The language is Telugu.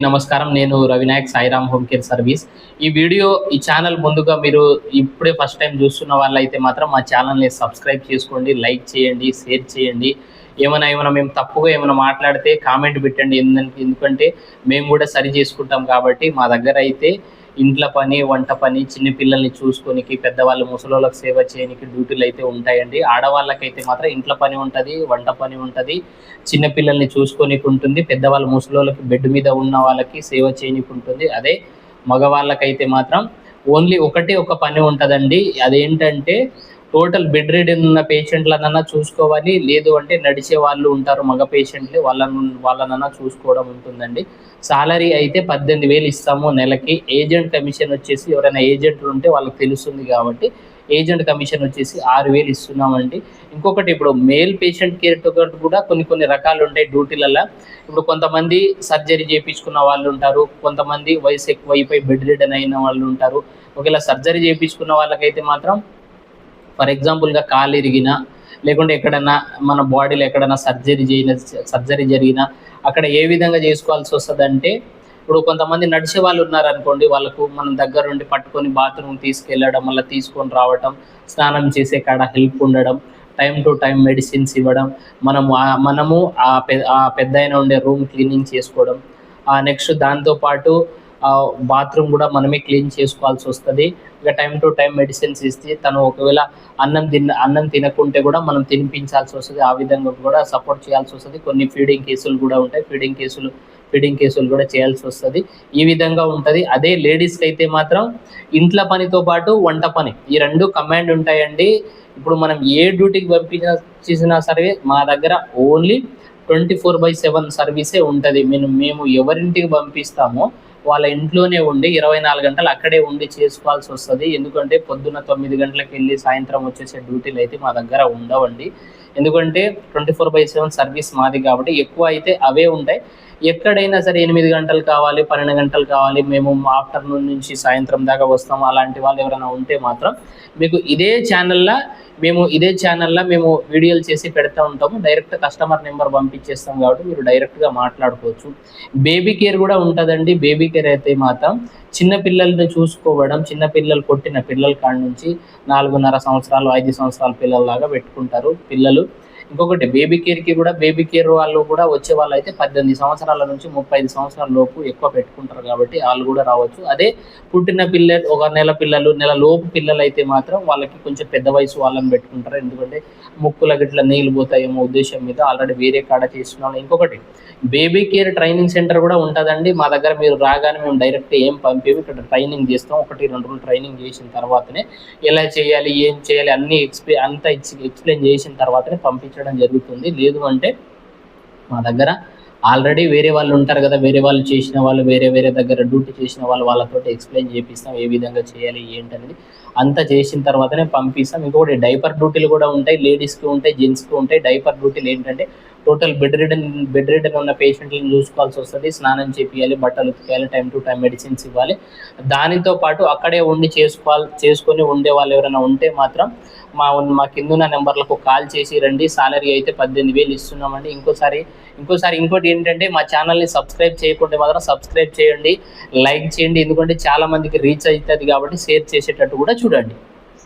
నమస్కారం నేను Ravinayak Sairam home care service. ఈ వీడియో ఈ ఛానల్ ముందుగా మీరు ఇప్పుడే ఫస్ట్ టైం చూస్తున్న వాళ్ళైతే మాత్రం మా ఛానల్ని సబ్స్క్రైబ్ చేసుకోండి లైక్ చేయండి షేర్ చేయండి. ఏమైనా ఏమైనా మేము తప్పుగా ఏమైనా మాట్లాడితే కామెంట్ పెట్టండి. ఎందుకంటే ఎందుకంటే మేము కూడా సరి చేసుకుంటాం కాబట్టి మా దగ్గర అయితే ఇంట్లో పని వంట పని చిన్న పిల్లల్ని చూసుకోనికి పెద్దవాళ్ళు ముసలోళ్ళకి సేవ చేయడానికి డ్యూటీలు అయితే ఉంటాయండి. ఆడవాళ్ళకైతే మాత్రం ఇంట్లో పని ఉంటుంది వంట పని ఉంటుంది చిన్న పిల్లల్ని చూసుకోనికి ఉంటుంది పెద్దవాళ్ళ ముసలోళ్ళకి బెడ్ మీద ఉన్న వాళ్ళకి సేవ చేయనికి ఉంటుంది. అదే మగవాళ్ళకైతే మాత్రం ఓన్లీ ఒకటే ఒక పని ఉంటుందండి. అదేంటంటే టోటల్ బెడ్ రెడీ ఉన్న పేషెంట్లనన్నా చూసుకోవాలి. లేదు అంటే నడిచే వాళ్ళు ఉంటారు మగ పేషెంట్లు. వాళ్ళను వాళ్ళనన్నా చూసుకోవడం ఉంటుందండి. సాలరీ అయితే పద్దెనిమిది వేలు ఇస్తాము నెలకి. ఏజెంట్ కమిషన్ వచ్చేసి ఎవరైనా ఏజెంట్లు ఉంటే వాళ్ళకి తెలుస్తుంది కాబట్టి ఏజెంట్ కమిషన్ వచ్చేసి ఆరు వేలు ఇస్తున్నామండి. ఇంకొకటి ఇప్పుడు మేల్ పేషెంట్ కేర్ కూడా కొన్ని కొన్ని రకాలు ఉంటాయి డ్యూటీలలో ఇప్పుడు కొంతమంది సర్జరీ చేయించుకున్న వాళ్ళు ఉంటారు. కొంతమంది వయసు ఎక్కువ అయిపోయి బెడ్ రిడన్ అయిన వాళ్ళు ఉంటారు. ఒకవేళ సర్జరీ చేయించుకున్న వాళ్ళకైతే మాత్రం ఫర్ ఎగ్జాంపుల్గా కాలు ఇరిగిన లేకుంటే ఎక్కడన్నా మన బాడీలో ఎక్కడన్నా సర్జరీ చేయిన సర్జరీ జరిగినా అక్కడ ఏ విధంగా చేసుకోవాల్సి వస్తుందంటే ఇప్పుడు కొంతమంది నడిచే వాళ్ళు ఉన్నారనుకోండి వాళ్ళకు మనం దగ్గరుండి పట్టుకొని బాత్రూమ్ తీసుకెళ్ళడం మళ్ళీ తీసుకొని రావటం స్నానం చేసే కాడ హెల్ప్ ఉండడం టైం టు టైం మెడిసిన్స్ ఇవ్వడం మనము మనము ఆ పె ఆ పెద్ద ఉండే రూమ్ క్లీనింగ్ చేసుకోవడం నెక్స్ట్ దాంతోపాటు బాత్రూమ్ కూడా మనమే క్లీన్ చేసుకోవాల్సి వస్తుంది. ఇక టైం టు టైం మెడిసిన్స్ ఇస్తే తను ఒకవేళ అన్నం తిన్న అన్నం తినకుంటే కూడా మనం తినిపించాల్సి వస్తుంది. ఆ విధంగా కూడా సపోర్ట్ చేయాల్సి వస్తుంది. కొన్ని ఫీడింగ్ కేసులు కూడా ఉంటాయి. ఫీడింగ్ కేసులు ఫీడింగ్ కేసులు కూడా చేయాల్సి వస్తుంది. ఈ విధంగా ఉంటుంది. అదే లేడీస్కి అయితే మాత్రం ఇంట్లో పనితో పాటు వంట పని. ఈ రెండు కమాండ్ ఉంటాయండి. ఇప్పుడు మనం ఏ డ్యూటీకి పంపించిన చేసినా సరే మా దగ్గర only twenty four by seven సర్వీసే ఉంటుంది. మేము మేము ఎవరింటికి పంపిస్తామో వాళ్ళ ఇంట్లోనే ఉండి ఇరవై నాలుగు గంటలు అక్కడే ఉండి చేసుకోవాల్సి వస్తుంది. ఎందుకంటే పొద్దున్న తొమ్మిది గంటలకు వెళ్ళి సాయంత్రం వచ్చేసే డ్యూటీలు అయితే మా దగ్గర ఉండవండి. ఎందుకంటే twenty four by seven service మాది కాబట్టి ఎక్కువ అయితే అవే ఉంటాయి. ఎక్కడైనా సరే ఎనిమిది గంటలు కావాలి పన్నెండు గంటలు కావాలి మేము ఆఫ్టర్నూన్ నుంచి సాయంత్రం దాకా వస్తాం. అలాంటి వాళ్ళు ఎవరైనా ఉంటే మాత్రం మీకు ఇదే ఛానల్లో మేము ఇదే ఛానల్లో మేము వీడియోలు చేసి పెడతా ఉంటాము. డైరెక్ట్ కస్టమర్ నెంబర్ పంపించేస్తాం కాబట్టి మీరు డైరెక్ట్గా మాట్లాడుకోవచ్చు. బేబీ కేర్ కూడా ఉంటుందండి. బేబీ కేర్ అయితే మాత్రం చిన్నపిల్లల్ని చూసుకోవడం చిన్నపిల్లలు కొట్టిన పిల్లల కాడ నుంచి నాలుగున్నర సంవత్సరాలు ఐదు సంవత్సరాల పిల్లల్లాగా పెట్టుకుంటారు. పిల్లలు ఇంకొకటి బేబీ కేర్కి కూడా బేబీ కేర్ వాళ్ళు కూడా వచ్చే వాళ్ళు అయితే పద్దెనిమిది సంవత్సరాల నుంచి ముప్పై ఐదు సంవత్సరాల లోపు ఎక్కువ పెట్టుకుంటారు కాబట్టి వాళ్ళు కూడా రావచ్చు. అదే పుట్టిన పిల్లలు ఒక నెల పిల్లలు నెల లోపు పిల్లలు అయితే మాత్రం వాళ్ళకి కొంచెం పెద్ద వయసు వాళ్ళని పెట్టుకుంటారు. ఎందుకంటే ముక్కుల గిట్ల నీళ్ళు పోతాయేమో ఉద్దేశం మీద ఆల్రెడీ వేరే కాడ చేస్తున్నాం ఇంకొకటి బేబీ కేర్ ట్రైనింగ్ సెంటర్ కూడా ఉంటుందండి. మా దగ్గర మీరు రాగానే మేము డైరెక్ట్ ఏం పంపేవి ఇక్కడ ట్రైనింగ్ చేస్తాం. ఒకటి రెండు రోజులు ట్రైనింగ్ చేసిన తర్వాతనే ఎలా చేయాలి ఏం చేయాలి అన్ని ఎక్స్ప్లెయిన్ అంతా ఎక్స్ప్లెయిన్ చేసిన తర్వాతనే పంపించడం జరుగుతుంది. లేదు అంటే మా దగ్గర ఆల్రెడీ వేరే వాళ్ళు ఉంటారు కదా వేరే వాళ్ళు చేసిన వాళ్ళు వేరే వేరే దగ్గర డ్యూటీ చేసిన వాళ్ళు వాళ్ళతో ఎక్స్ప్లెయిన్ చేపిస్తాం ఏ విధంగా చేయాలి ఏంటనేది అంతా చేసిన తర్వాతనే పంపిస్తాం. ఇంకొకటి డైపర్ డ్యూటీలు కూడా ఉంటాయి లేడీస్కి ఉంటాయి జెంట్స్కి ఉంటాయి. డైపర్ డ్యూటీలు ఏంటంటే total bed ridden bed ridden ఉన్న పేషెంట్లను చూసుకోవాల్సి వస్తుంది. స్నానం చేపియాలి బట్టలు ఉతికేయాలి టైం టు టైం మెడిసిన్స్ ఇవ్వాలి. దానితో పాటు అక్కడే ఉండి చేసుకోవాలి చేసుకొని ఉండే వాళ్ళు ఎవరైనా ఉంటే మాత్రం మా మా కింద నెంబర్లకు కాల్ చేసి రండి. సాలరీ అయితే పద్దెనిమిది వేలు ఇస్తున్నామండి. ఇంకోసారి ఇంకోసారి ఇంకోటి ఏంటంటే మా ఛానల్ని సబ్స్క్రైబ్ చేయకుంటే మాత్రం సబ్స్క్రైబ్ చేయండి. లైక్ చేయండి. ఎందుకంటే చాలా మందికి రీచ్ అవుతుంది కాబట్టి షేర్ చేసేటట్టు కూడా చూడండి.